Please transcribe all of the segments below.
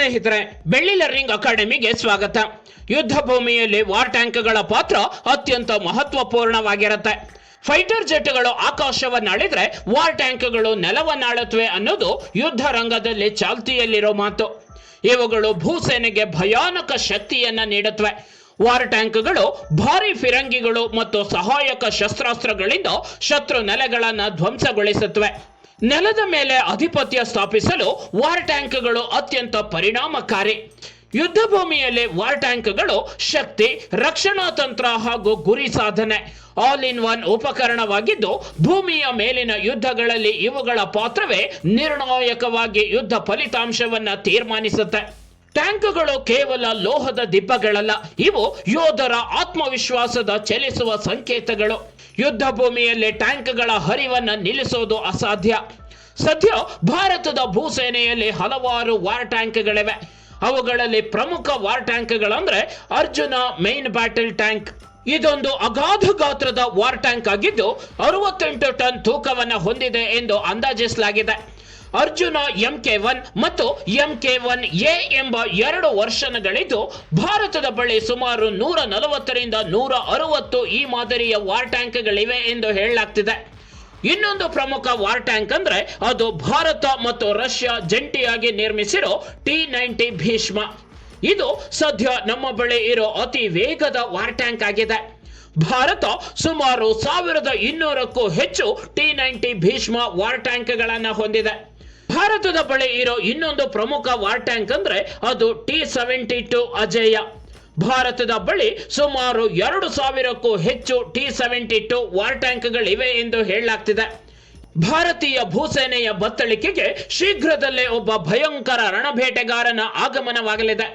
ಸ್ನೇಹಿತರೆ ಬೆಳ್ಳಿ ಲರ್ನಿಂಗ್ ಅಕಾಡೆಮಿಗೆ ಸ್ವಾಗತ. ಯುದ್ಧ ಭೂಮಿಯಲ್ಲಿ ವಾರ್ ಟ್ಯಾಂಕ್ಗಳ ಪಾತ್ರ ಅತ್ಯಂತ ಮಹತ್ವಪೂರ್ಣವಾಗಿರುತ್ತೆ. ಫೈಟರ್ ಜೆಟ್ಗಳು ಆಕಾಶವನ್ನಾಳಿದ್ರೆ ವಾರ್ ಟ್ಯಾಂಕ್ಗಳು ನೆಲವನ್ನಾಳುತ್ತವೆ ಅನ್ನೋದು ಯುದ್ಧ ರಂಗದಲ್ಲಿ ಚಾಲ್ತಿಯಲ್ಲಿರೋ ಮಾತು. ಇವುಗಳು ಭೂಸೇನೆಗೆ ಭಯಾನಕ ಶಕ್ತಿಯನ್ನ ನೀಡುತ್ತವೆ. ವಾರ್ ಟ್ಯಾಂಕ್ಗಳು ಭಾರಿ ಫಿರಂಗಿಗಳು ಮತ್ತು ಸಹಾಯಕ ಶಸ್ತ್ರಾಸ್ತ್ರಗಳಿಂದ ಶತ್ರು ನೆಲೆಗಳನ್ನು ಧ್ವಂಸಗೊಳಿಸುತ್ತವೆ. ನೆಲದ ಮೇಲೆ ಅಧಿಪತ್ಯ ಸ್ಥಾಪಿಸಲು ವಾರ್ ಟ್ಯಾಂಕ್ಗಳು ಅತ್ಯಂತ ಪರಿಣಾಮಕಾರಿ. ಯುದ್ಧ ಭೂಮಿಯಲ್ಲಿ ವಾರ್ ಟ್ಯಾಂಕ್ಗಳು ಶಕ್ತಿ, ರಕ್ಷಣಾ ತಂತ್ರ ಹಾಗೂ ಗುರಿ ಸಾಧನೆ. ಆಲ್ ಇನ್ ಒನ್ ಉಪಕರಣವಾಗಿದ್ದು, ಭೂಮಿಯ ಮೇಲಿನ ಯುದ್ಧಗಳಲ್ಲಿ ಇವುಗಳ ಪಾತ್ರವೇ ನಿರ್ಣಾಯಕವಾಗಿ ಯುದ್ಧ ಫಲಿತಾಂಶವನ್ನ ತೀರ್ಮಾನಿಸುತ್ತೆ. ಟ್ಯಾಂಕ್ಗಳು ಕೇವಲ ಲೋಹದ ದಿಬ್ಬಗಳಲ್ಲ, ಇವು ಯೋಧರ ಆತ್ಮವಿಶ್ವಾಸದ ಚಲಿಸುವ ಸಂಕೇತಗಳು. ಯುದ್ಧ ಭೂಮಿಯಲ್ಲಿ ಟ್ಯಾಂಕ್ಗಳ ಹರಿವನ್ನು ನಿಲ್ಲಿಸೋದು ಅಸಾಧ್ಯ. ಸದ್ಯ ಭಾರತದ ಭೂಸೇನೆಯಲ್ಲಿ ಹಲವಾರು ವಾರ್ ಟ್ಯಾಂಕ್ಗಳಿವೆ. ಅವುಗಳಲ್ಲಿ ಪ್ರಮುಖ ವಾರ್ ಟ್ಯಾಂಕ್ಗಳಂದ್ರೆ ಅರ್ಜುನ ಮೈನ್ ಬ್ಯಾಟಲ್ ಟ್ಯಾಂಕ್ ಇದೊಂದು ಅಗಾಧ ಗಾತ್ರದ ವಾರ್ ಟ್ಯಾಂಕ್ ಆಗಿದ್ದು, ಅರವತ್ತೆಂಟು ಟನ್ ತೂಕವನ್ನು ಹೊಂದಿದೆ ಎಂದು ಅಂದಾಜಿಸಲಾಗಿದೆ. ಅರ್ಜುನ ಎಂ ಕೆ ಒನ್ ಮತ್ತು ಎಂ ಕೆ ಒನ್ ಎ ಎಂಬ ಎರಡು ವರ್ಷನಗಳಿದ್ದು, ಭಾರತದ ಬಳಿ ಸುಮಾರು ನೂರ ನಲವತ್ತರಿಂದ ನೂರ ಅರವತ್ತು ಈ ಮಾದರಿಯ ವಾರ್ ಟ್ಯಾಂಕ್ಗಳಿವೆ ಎಂದು ಹೇಳಲಾಗ್ತಿದೆ. ಇನ್ನೊಂದು ಪ್ರಮುಖ ವಾರ್ ಟ್ಯಾಂಕ್ ಅಂದ್ರೆ ಅದು ಭಾರತ ಮತ್ತು ರಷ್ಯಾ ಜಂಟಿಯಾಗಿ ನಿರ್ಮಿಸಿರೋ ಟಿ ನೈಂಟಿ ಭೀಷ್ಮ. ಇದು ಸದ್ಯ ನಮ್ಮ ಬಳಿ ಇರೋ ಅತಿ ವೇಗದ ವಾರ್ ಟ್ಯಾಂಕ್ ಆಗಿದೆ. ಭಾರತ ಸುಮಾರು ಸಾವಿರದ ಇನ್ನೂರಕ್ಕೂ ಹೆಚ್ಚು ಟಿ ನೈಂಟಿ ಭೀಷ್ಮ ವಾರ್ ಟ್ಯಾಂಕ್ಗಳನ್ನು ಹೊಂದಿದೆ. ಭಾರತದ ಬಳಿ ಇರೋ ಇನ್ನೊಂದು ಪ್ರಮುಖ ವಾರ್ ಟ್ಯಾಂಕ್ ಅಂದ್ರೆ ಅದು ಟಿ ಸೆವೆಂಟಿ ಟು ಅಜೇಯ. ಭಾರತದ ಬಳಿ ಸುಮಾರು ಎರಡು ಸಾವಿರಕ್ಕೂ ಹೆಚ್ಚು ಟಿ ಸೆವೆಂಟಿ ಟು ವಾರ್ ಟ್ಯಾಂಕ್ಗಳಿವೆ ಎಂದು ಹೇಳಲಾಗ್ತಿದೆ. ಭಾರತೀಯ ಭೂಸೇನೆಯ ಬತ್ತಳಿಕೆಗೆ ಶೀಘ್ರದಲ್ಲೇ ಒಬ್ಬ ಭಯಂಕರ ರಣಬೇಟೆಗಾರನ ಆಗಮನವಾಗಲಿದೆ.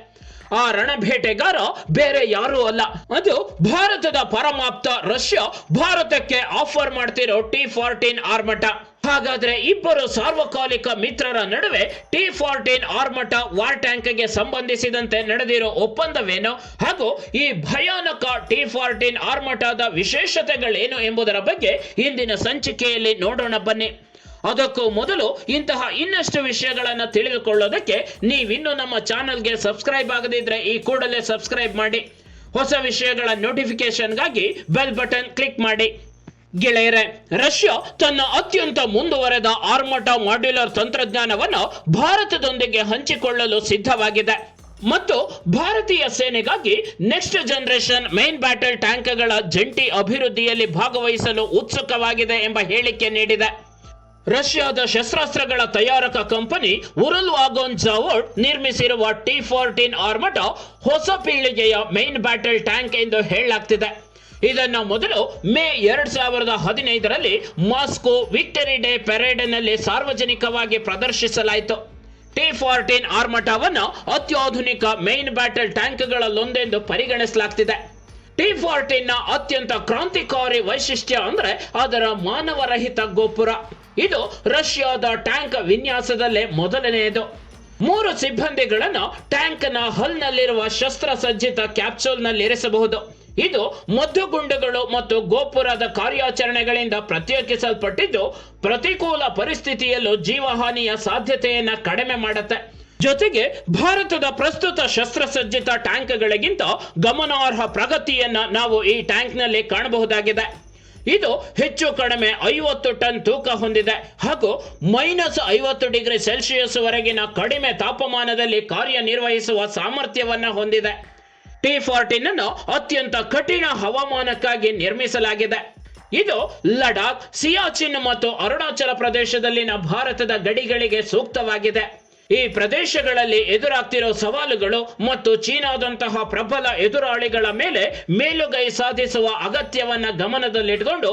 ಆ ರಣಬೇಟೆಗಾರ ಬೇರೆ ಯಾರೂ ಅಲ್ಲ. ಅದು ಭಾರತದ ಪರಮಾಪ್ತ ರಷ್ಯಾ ಭಾರತಕ್ಕೆ ಆಫರ್ ಮಾಡ್ತಿರೋ ಟಿ ಫಾರ್ಟೀನ್ ಆರ್ಮಟ ಹಾಗಾದ್ರೆ ಇಬ್ಬರು ಸಾರ್ವಕಾಲಿಕ ಮಿತ್ರರ ನಡುವೆ ಟಿ ಫಾರ್ಟೀನ್ ಆರ್ಮಟ ವಾರ್ ಟ್ಯಾಂಕ್ಗೆ ಸಂಬಂಧಿಸಿದಂತೆ ನಡೆದಿರೋ ಒಪ್ಪಂದವೇನು? ಹಾಗೂ ಈ ಭಯಾನಕ ಟಿ ಫಾರ್ಟೀನ್ ಆರ್ಮಟದ ವಿಶೇಷತೆಗಳೇನು ಎಂಬುದರ ಬಗ್ಗೆ ಇಂದಿನ ಸಂಚಿಕೆಯಲ್ಲಿ ನೋಡೋಣ ಬನ್ನಿ. ಅದಕ್ಕೂ ಮೊದಲು ಇಂತಹ ಇನ್ನಷ್ಟು ವಿಷಯಗಳನ್ನು ತಿಳಿದುಕೊಳ್ಳೋದಕ್ಕೆ ನೀವಿನ್ನು ನಮ್ಮ ಚಾನಲ್ಗೆ ಸಬ್ಸ್ಕ್ರೈಬ್ ಆಗದಿದ್ರೆ ಈ ಕೂಡಲೇ ಸಬ್ಸ್ಕ್ರೈಬ್ ಮಾಡಿ. ಹೊಸ ವಿಷಯಗಳ ನೋಟಿಫಿಕೇಶನ್ಗಾಗಿ ಬೆಲ್ ಬಟನ್ ಕ್ಲಿಕ್ ಮಾಡಿ. ಗೆಳೆಯರೆ, ರಷ್ಯಾ ತನ್ನ ಅತ್ಯಂತ ಮುಂದುವರೆದ ಆರ್ಮಟ ಮಾಡ್ಯುಲರ್ ತಂತ್ರಜ್ಞಾನವನ್ನು ಭಾರತದೊಂದಿಗೆ ಹಂಚಿಕೊಳ್ಳಲು ಸಿದ್ಧವಾಗಿದೆ. ಮತ್ತು ಭಾರತೀಯ ಸೇನೆಗಾಗಿ ನೆಕ್ಸ್ಟ್ ಜನರೇಷನ್ ಮೈನ್ ಬ್ಯಾಟಲ್ ಟ್ಯಾಂಕ್ಗಳ ಜಂಟಿ ಅಭಿವೃದ್ಧಿಯಲ್ಲಿ ಭಾಗವಹಿಸಲು ಉತ್ಸುಕವಾಗಿದೆ ಎಂಬ ಹೇಳಿಕೆ ನೀಡಿದೆ. ರಷ್ಯಾದ ಶಸ್ತ್ರಾಸ್ತ್ರಗಳ ತಯಾರಕ ಕಂಪನಿ ಉರುಲ್ ವಾಗೋನ್ ಜಾವೋಡ್ ನಿರ್ಮಿಸಿರುವ ಟಿ ಫೋರ್ಟೀನ್ ಆರ್ಮಟ ಹೊಸ ಪೀಳಿಗೆಯ ಮೈನ್ ಬ್ಯಾಟಲ್ ಟ್ಯಾಂಕ್ ಎಂದು ಹೇಳಲಾಗ್ತಿದೆ. ಇದನ್ನು ಮೊದಲು ಮೇ ಎರಡ್ ಸಾವಿರದ ಹದಿನೈದರಲ್ಲಿ ಮಾಸ್ಕೋ ವಿಕ್ಟರಿ ಡೇ ಪೆರೇಡ್ನಲ್ಲಿ ಸಾರ್ವಜನಿಕವಾಗಿ ಪ್ರದರ್ಶಿಸಲಾಯಿತು. ಟಿ ಫಾರ್ಟೀನ್ ಆರ್ಮಟಾವನ್ನು ಅತ್ಯಾಧುನಿಕ ಮೈನ್ ಬ್ಯಾಟಲ್ ಟ್ಯಾಂಕ್ಗಳಲ್ಲೊಂದೆಂದು ಪರಿಗಣಿಸಲಾಗ್ತಿದೆ. ಟಿ ನ ಅತ್ಯಂತ ಕ್ರಾಂತಿಕಾರಿ ವೈಶಿಷ್ಟ್ಯ ಅಂದ್ರೆ ಅದರ ಮಾನವರಹಿತ ಗೋಪುರ. ಇದು ರಷ್ಯಾದ ಟ್ಯಾಂಕ್ ವಿನ್ಯಾಸದಲ್ಲೇ ಮೊದಲನೆಯದು. ಮೂರು ಸಿಬ್ಬಂದಿಗಳನ್ನು ಟ್ಯಾಂಕ್ನ ಹಲ್ನಲ್ಲಿರುವ ಶಸ್ತ್ರಸಜ್ಜಿತ ಕ್ಯಾಪ್ಸೂಲ್ನಲ್ಲಿ ಇರಿಸಬಹುದು. ಇದು ಮದ್ದುಗುಂಡುಗಳು ಮತ್ತು ಗೋಪುರದ ಕಾರ್ಯಾಚರಣೆಗಳಿಂದ ಪ್ರತ್ಯೇಕಿಸಲ್ಪಟ್ಟಿದ್ದು ಪ್ರತಿಕೂಲ ಪರಿಸ್ಥಿತಿಯಲ್ಲೂ ಜೀವಹಾನಿಯ ಸಾಧ್ಯತೆಯನ್ನ ಕಡಿಮೆ ಮಾಡುತ್ತೆ. ಜೊತೆಗೆ ಭಾರತದ ಪ್ರಸ್ತುತ ಶಸ್ತ್ರಸಜ್ಜಿತ ಟ್ಯಾಂಕ್ಗಳಿಗಿಂತ ಗಮನಾರ್ಹ ಪ್ರಗತಿಯನ್ನ ನಾವು ಈ ಟ್ಯಾಂಕ್ನಲ್ಲಿ ಕಾಣಬಹುದಾಗಿದೆ. ಇದು ಹೆಚ್ಚು ಕಡಿಮೆ ಐವತ್ತು ಟನ್ ತೂಕ ಹೊಂದಿದೆ ಹಾಗೂ ಮೈನಸ್ ಐವತ್ತು ಡಿಗ್ರಿ ಸೆಲ್ಸಿಯಸ್ ವರೆಗಿನ ಕಡಿಮೆ ತಾಪಮಾನದಲ್ಲಿ ಕಾರ್ಯನಿರ್ವಹಿಸುವ ಸಾಮರ್ಥ್ಯವನ್ನ ಹೊಂದಿದೆ. ಟಿ ಫಾರ್ಟೀನ್ ಅನ್ನು ಅತ್ಯಂತ ಕಠಿಣ ಹವಾಮಾನಕ್ಕಾಗಿ ನಿರ್ಮಿಸಲಾಗಿದೆ. ಇದು ಲಡಾಖ್, ಸಿಯಾಚಿನ್ ಮತ್ತು ಅರುಣಾಚಲ ಪ್ರದೇಶದಲ್ಲಿನ ಭಾರತದ ಗಡಿಗಳಿಗೆ ಸೂಕ್ತವಾಗಿದೆ. ಈ ಪ್ರದೇಶಗಳಲ್ಲಿ ಎದುರಾಗ್ತಿರೋ ಸವಾಲುಗಳು ಮತ್ತು ಚೀನಾದಂತಹ ಪ್ರಬಲ ಎದುರಾಳಿಗಳ ಮೇಲೆ ಮೇಲುಗೈ ಸಾಧಿಸುವ ಅಗತ್ಯವನ್ನ ಗಮನದಲ್ಲಿಟ್ಟುಕೊಂಡು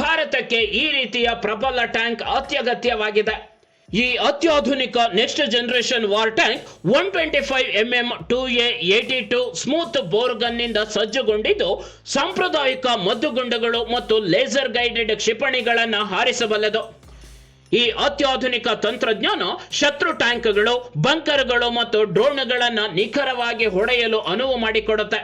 ಭಾರತಕ್ಕೆ ಈ ರೀತಿಯ ಪ್ರಬಲ ಟ್ಯಾಂಕ್ ಅತ್ಯಗತ್ಯವಾಗಿದೆ. ಈ ಅತ್ಯಾಧುನಿಕ next generation war tank one twenty five M M two A two smooth ಬೋರ್ಗನ್ನಿಂದ ಸಜ್ಜುಗೊಂಡಿದ್ದು ಸಾಂಪ್ರದಾಯಿಕ ಮದ್ದುಗುಂಡುಗಳು ಮತ್ತು ಲೇಸರ್ ಗೈಡೆಡ್ ಕ್ಷಿಪಣಿಗಳನ್ನು ಹಾರಿಸಬಲ್ಲದು. ಈ ಅತ್ಯಾಧುನಿಕ ತಂತ್ರಜ್ಞಾನ ಶತ್ರು ಟ್ಯಾಂಕ್ಗಳು, ಬಂಕರ್ಗಳು ಮತ್ತು ಡ್ರೋನ್ಗಳನ್ನು ನಿಖರವಾಗಿ ಹೊಡೆಯಲು ಅನುವು ಮಾಡಿಕೊಡುತ್ತೆ.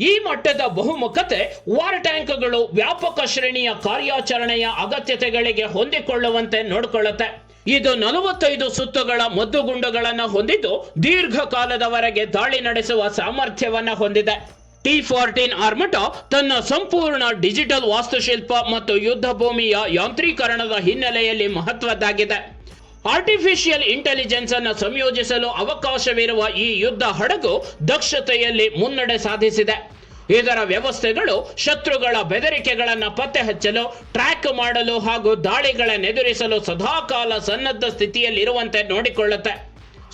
ಈ ಮಟ್ಟದ ಬಹುಮುಖತೆ ವಾರ್ ಟ್ಯಾಂಕ್ಗಳು ವ್ಯಾಪಕ ಶ್ರೇಣಿಯ ಕಾರ್ಯಾಚರಣೆಯ ಅಗತ್ಯತೆಗಳಿಗೆ ಹೊಂದಿಕೊಳ್ಳುವಂತೆ ನೋಡಿಕೊಳ್ಳುತ್ತೆ. ಇದು ನಲವತ್ತೈದು ಸುತ್ತುಗಳ ಮದ್ದುಗುಂಡುಗಳನ್ನು ಹೊಂದಿದ್ದು ದೀರ್ಘಕಾಲದವರೆಗೆ ದಾಳಿ ನಡೆಸುವ ಸಾಮರ್ಥ್ಯವನ್ನು ಹೊಂದಿದೆ. ಟಿ ಫೋರ್ಟೀನ್ ಆರ್ಮಟ ತನ್ನ ಸಂಪೂರ್ಣ ಡಿಜಿಟಲ್ ವಾಸ್ತುಶಿಲ್ಪ ಮತ್ತು ಯುದ್ಧ ಭೂಮಿಯ ಯಾಂತ್ರೀಕರಣದ ಹಿನ್ನೆಲೆಯಲ್ಲಿ ಮಹತ್ವದ್ದಾಗಿದೆ. ಆರ್ಟಿಫಿಷಿಯಲ್ ಇಂಟೆಲಿಜೆನ್ಸ್ ಅನ್ನು ಸಂಯೋಜಿಸಲು ಅವಕಾಶವಿರುವ ಈ ಯುದ್ಧ ಹಡಗು ದಕ್ಷತೆಯಲ್ಲಿ ಮುನ್ನಡೆ ಸಾಧಿಸಿದೆ. ಇದರ ವ್ಯವಸ್ಥೆಗಳು ಶತ್ರುಗಳ ಬೆದರಿಕೆಗಳನ್ನು ಪತ್ತೆ ಹಚ್ಚಲು ಟ್ರ್ಯಾಕ್ ಮಾಡಲು ಹಾಗೂ ದಾಳಿಗಳನ್ನೆದುರಿಸಲು ಸದಾಕಾಲ ಸನ್ನದ್ಧ ಸ್ಥಿತಿಯಲ್ಲಿರುವಂತೆ ನೋಡಿಕೊಳ್ಳುತ್ತೆ.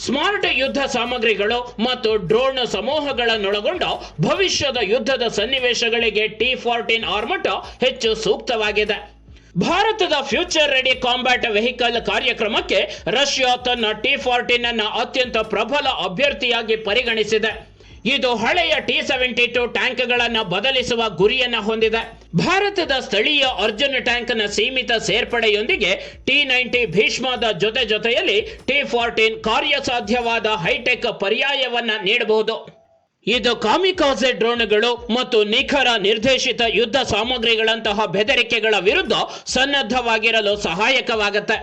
ಸ್ಮಾರ್ಟ್ ಯುದ್ಧ ಸಾಮಗ್ರಿಗಳು ಮತ್ತು ಡ್ರೋನ್ ಸಮೂಹಗಳನ್ನೊಳಗೊಂಡು ಭವಿಷ್ಯದ ಯುದ್ಧದ ಸನ್ನಿವೇಶಗಳಿಗೆ ಟಿ ಫಾರ್ಟೀನ್ ಆರ್ಮಟ ಹೆಚ್ಚು ಸೂಕ್ತವಾಗಿದೆ. ಭಾರತದ ಫ್ಯೂಚರ್ ರೆಡಿ ಕಾಂಬ್ಯಾಟ್ ವೆಹಿಕಲ್ ಕಾರ್ಯಕ್ರಮಕ್ಕೆ ರಷ್ಯಾ ತನ್ನ ಟಿ ಫಾರ್ಟೀನ್ ಅನ್ನ ಅತ್ಯಂತ ಪ್ರಬಲ ಅಭ್ಯರ್ಥಿಯಾಗಿ ಪರಿಗಣಿಸಿದೆ. ಇದು ಹಳೆಯ ಟಿ ಸೆವೆಂಟಿ ಟು ಟ್ಯಾಂಕ್ಗಳನ್ನು ಬದಲಿಸುವ ಗುರಿಯನ್ನು ಹೊಂದಿದೆ. ಭಾರತದ ಸ್ಥಳೀಯ ಅರ್ಜುನ್ ಟ್ಯಾಂಕ್ನ ಸೀಮಿತ ಸೇರ್ಪಡೆಯೊಂದಿಗೆ ಟಿ ನೈಂಟಿ ಭೀಷ್ಮದ ಜೊತೆ ಜೊತೆಯಲ್ಲಿ ಟಿ ಫಾರ್ಟೀನ್ ಕಾರ್ಯಸಾಧ್ಯವಾದ ಹೈಟೆಕ್ ಪರ್ಯಾಯವನ್ನ ನೀಡಬಹುದು. ಇದು ಕಾಮಿಕಾಸೆ ಡ್ರೋನ್ಗಳು ಮತ್ತು ನಿಖರ ನಿರ್ದೇಶಿತ ಯುದ್ಧ ಸಾಮಗ್ರಿಗಳಂತಹ ಬೆದರಿಕೆಗಳ ವಿರುದ್ಧ ಸನ್ನದ್ಧವಾಗಿರಲು ಸಹಾಯಕವಾಗುತ್ತೆ.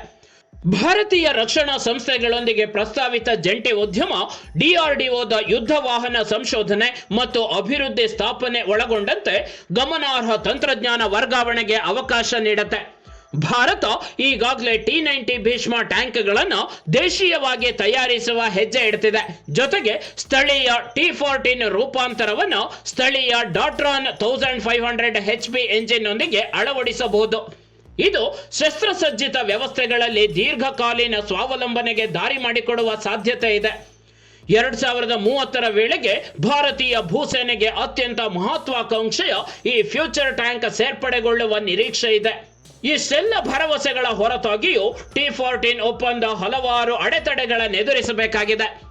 ಭಾರತೀಯ ರಕ್ಷಣಾ ಸಂಸ್ಥೆಗಳೊಂದಿಗೆ ಪ್ರಸ್ತಾವಿತ ಜಂಟಿ ಉದ್ಯಮ ಡಿಆರ್ಡಿಒದ ಯುದ್ಧ ವಾಹನ ಸಂಶೋಧನೆ ಮತ್ತು ಅಭಿವೃದ್ಧಿ ಸ್ಥಾಪನೆ ಒಳಗೊಂಡಂತೆ ಗಮನಾರ್ಹ ತಂತ್ರಜ್ಞಾನ ವರ್ಗಾವಣೆಗೆ ಅವಕಾಶ ನೀಡುತ್ತೆ. ಭಾರತ ಈಗಾಗಲೇ ಟಿ ನೈಂಟಿ ಭೀಷ್ಮ ಟ್ಯಾಂಕ್ಗಳನ್ನು ದೇಶೀಯವಾಗಿ ತಯಾರಿಸುವ ಹೆಜ್ಜೆ ಇಡ್ತಿದೆ. ಜೊತೆಗೆ ಸ್ಥಳೀಯ ಟಿ ಫೋರ್ಟೀನ್ ರೂಪಾಂತರವನ್ನು ಸ್ಥಳೀಯ ಡಾಟ್ರಾನ್ thousand five hundred H P engine ನೊಂದಿಗೆ ಅಳವಡಿಸಬಹುದು. ಇದು ಶಸ್ತ್ರಸಜ್ಜಿತ ವ್ಯವಸ್ಥೆಗಳಲ್ಲಿ ದೀರ್ಘಕಾಲೀನ ಸ್ವಾವಲಂಬನೆಗೆ ದಾರಿ ಮಾಡಿಕೊಡುವ ಸಾಧ್ಯತೆ ಇದೆ. ಎರಡ್ ಸಾವಿರದ ಮೂವತ್ತರ ವೇಳೆಗೆ ಭಾರತೀಯ ಭೂಸೇನೆಗೆ ಅತ್ಯಂತ ಮಹತ್ವಾಕಾಂಕ್ಷೆಯ ಈ ಫ್ಯೂಚರ್ ಟ್ಯಾಂಕ್ ಸೇರ್ಪಡೆಗೊಳ್ಳುವ ನಿರೀಕ್ಷೆ ಇದೆ. ಇಷ್ಟೆಲ್ಲ ಭರವಸೆಗಳ ಹೊರತಾಗಿಯೂ ಟಿ ಫೋರ್ಟೀನ್ ಒಪ್ಪಂದ ಹಲವಾರು ಅಡೆತಡೆಗಳನ್ನು ಎದುರಿಸಬೇಕಾಗಿದೆ.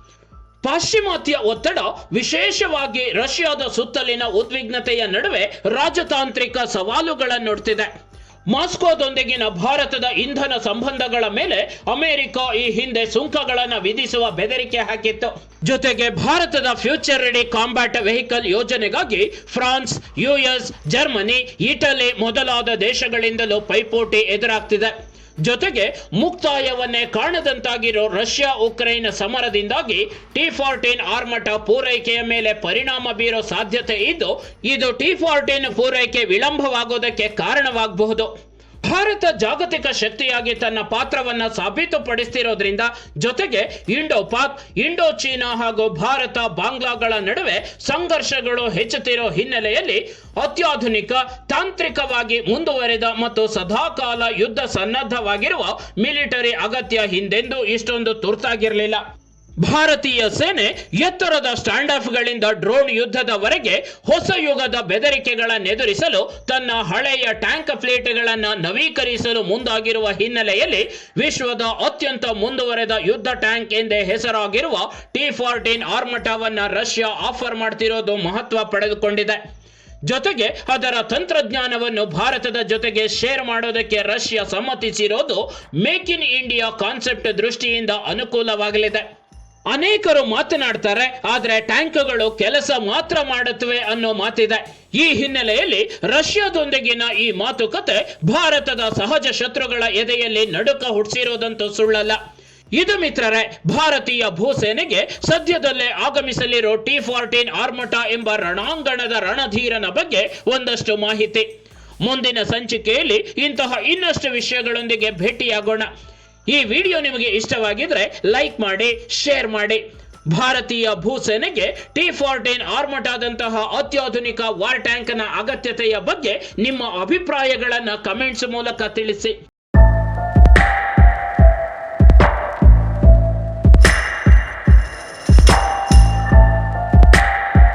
ಪಾಶ್ಚಿಮಾತ್ಯ ಒತ್ತಡ, ವಿಶೇಷವಾಗಿ ರಷ್ಯಾದ ಸುತ್ತಲಿನ ಉದ್ವಿಗ್ನತೆಯ ನಡುವೆ ರಾಜತಾಂತ್ರಿಕ ಸವಾಲುಗಳನ್ನೊಡ್ತಿದೆ. ಮಾಸ್ಕೋದೊಂದಿಗಿನ ಭಾರತದ ಇಂಧನ ಸಂಬಂಧಗಳ ಮೇಲೆ ಅಮೆರಿಕ ಈ ಹಿಂದೆ ಸುಂಕಗಳನ್ನು ವಿಧಿಸುವ ಬೆದರಿಕೆ ಹಾಕಿತ್ತು. ಜೊತೆಗೆ ಭಾರತದ ಫ್ಯೂಚರ್ ರೆಡಿ ಕಾಂಬ್ಯಾಟ್ ವೆಹಿಕಲ್ ಯೋಜನೆಗಾಗಿ ಫ್ರಾನ್ಸ್, ಯುಎಸ್, ಜರ್ಮನಿ, ಇಟಲಿ ಮೊದಲಾದ ದೇಶಗಳಿಂದಲೂ ಪೈಪೋಟಿ ಎದುರಾಗ್ತಿದೆ. ಜೊತೆಗೆ ಮುಕ್ತಾಯವನ್ನೇ ಕಾಣದಂತಾಗಿರೋ ರಷ್ಯಾ ಉಕ್ರೇನ್ ಸಮರದಿಂದಾಗಿ ಟಿ ಫಾರ್ಟೀನ್ ಆರ್ಮಟ ಪೂರೈಕೆಯ ಮೇಲೆ ಪರಿಣಾಮ ಬೀರೋ ಸಾಧ್ಯತೆ ಇದ್ದು, ಇದು ಟಿ ಫಾರ್ಟೀನ್ ಪೂರೈಕೆ ವಿಳಂಬವಾಗೋದಕ್ಕೆ ಕಾರಣವಾಗಬಹುದು. ಭಾರತ ಜಾಗತಿಕ ಶಕ್ತಿಯಾಗಿ ತನ್ನ ಪಾತ್ರವನ್ನ ಸಾಬೀತುಪಡಿಸ್ತಿರೋದ್ರಿಂದ ಜೊತೆಗೆ ಇಂಡೋ ಪಾಕ್, ಇಂಡೋ ಚೀನಾ ಹಾಗೂ ಭಾರತ, ಬಾಂಗ್ಲಾಗಳ ನಡುವೆ ಸಂಘರ್ಷಗಳು ಹೆಚ್ಚುತ್ತಿರೋ ಹಿನ್ನೆಲೆಯಲ್ಲಿ ಅತ್ಯಾಧುನಿಕ, ತಾಂತ್ರಿಕವಾಗಿ ಮುಂದುವರೆದ ಮತ್ತು ಸದಾಕಾಲ ಯುದ್ಧ ಸನ್ನದ್ಧವಾಗಿರುವ ಮಿಲಿಟರಿ ಅಗತ್ಯ ಹಿಂದೆಂದೂ ಇಷ್ಟೊಂದು ತುರ್ತಾಗಿರಲಿಲ್ಲ. ಭಾರತೀಯ ಸೇನೆ ಎತ್ತರದ ಸ್ಟ್ಯಾಂಡ್ ಗಳಿಂದ ಡ್ರೋನ್ ಯುದ್ಧದವರೆಗೆ ಹೊಸ ಯುಗದ ಬೆದರಿಕೆಗಳನ್ನೆದುರಿಸಲು ತನ್ನ ಹಳೆಯ ಟ್ಯಾಂಕ್ ಫ್ಲೀಟ್ಗಳನ್ನು ನವೀಕರಿಸಲು ಮುಂದಾಗಿರುವ ಹಿನ್ನೆಲೆಯಲ್ಲಿ ವಿಶ್ವದ ಅತ್ಯಂತ ಮುಂದುವರೆದ ಯುದ್ಧ ಟ್ಯಾಂಕ್ ಎಂದೇ ಹೆಸರಾಗಿರುವ ಟಿ ಫಾರ್ಟೀನ್ ಆರ್ಮಟಾವನ್ನು ರಷ್ಯಾ ಆಫರ್ ಮಾಡ್ತಿರೋದು ಮಹತ್ವ ಪಡೆದುಕೊಂಡಿದೆ. ಜೊತೆಗೆ ಅದರ ತಂತ್ರಜ್ಞಾನವನ್ನು ಭಾರತದ ಜೊತೆಗೆ ಶೇರ್ ಮಾಡೋದಕ್ಕೆ ರಷ್ಯಾ ಸಮ್ಮತಿಸಿರೋದು ಮೇಕ್ ಇನ್ ಇಂಡಿಯಾ ಕಾನ್ಸೆಪ್ಟ್ ದೃಷ್ಟಿಯಿಂದ ಅನುಕೂಲವಾಗಲಿದೆ. ಅನೇಕರು ಮಾತನಾಡ್ತಾರೆ, ಆದರೆ ಟ್ಯಾಂಕ್ಗಳು ಕೆಲಸ ಮಾತ್ರ ಮಾಡುತ್ತವೆ ಅನ್ನೋ ಮಾತಿದೆ. ಈ ಹಿನ್ನೆಲೆಯಲ್ಲಿ ರಷ್ಯಾದೊಂದಿಗಿನ ಈ ಮಾತುಕತೆ ಭಾರತದ ಸಹಜ ಶತ್ರುಗಳ ಎದೆಯಲ್ಲಿ ನಡುಕ ಹುಟ್ಟಿಸಿರೋದಂತೂ ಸುಳ್ಳಲ್ಲ. ಇದು ಮಿತ್ರರೇ, ಭಾರತೀಯ ಭೂಸೇನೆಗೆ ಸದ್ಯದಲ್ಲೇ ಆಗಮಿಸಲಿರೋ ಟಿ ಫಾರ್ಟೀನ್ ಆರ್ಮಟ ಎಂಬ ರಣಾಂಗಣದ ರಣಧೀರನ ಬಗ್ಗೆ ಒಂದಷ್ಟು ಮಾಹಿತಿ. ಮುಂದಿನ ಸಂಚಿಕೆಯಲ್ಲಿ ಇಂತಹ ಇನ್ನಷ್ಟು ವಿಷಯಗಳೊಂದಿಗೆ ಭೇಟಿಯಾಗೋಣ. ಈ ವಿಡಿಯೋ ನಿಮಗೆ ಇಷ್ಟವಾಗಿದ್ರೆ ಲೈಕ್ ಮಾಡಿ, ಶೇರ್ ಮಾಡಿ. ಭಾರತೀಯ ಭೂಸೇನೆಗೆ ಟಿ ಆರ್ಮಟ್ ಆದಂತಹ ಅತ್ಯಾಧುನಿಕ ವಾರ್ ಟ್ಯಾಂಕ್ನ ಅಗತ್ಯತೆಯ ಬಗ್ಗೆ ನಿಮ್ಮ ಅಭಿಪ್ರಾಯಗಳನ್ನು ಕಮೆಂಟ್ಸ್ ಮೂಲಕ ತಿಳಿಸಿ.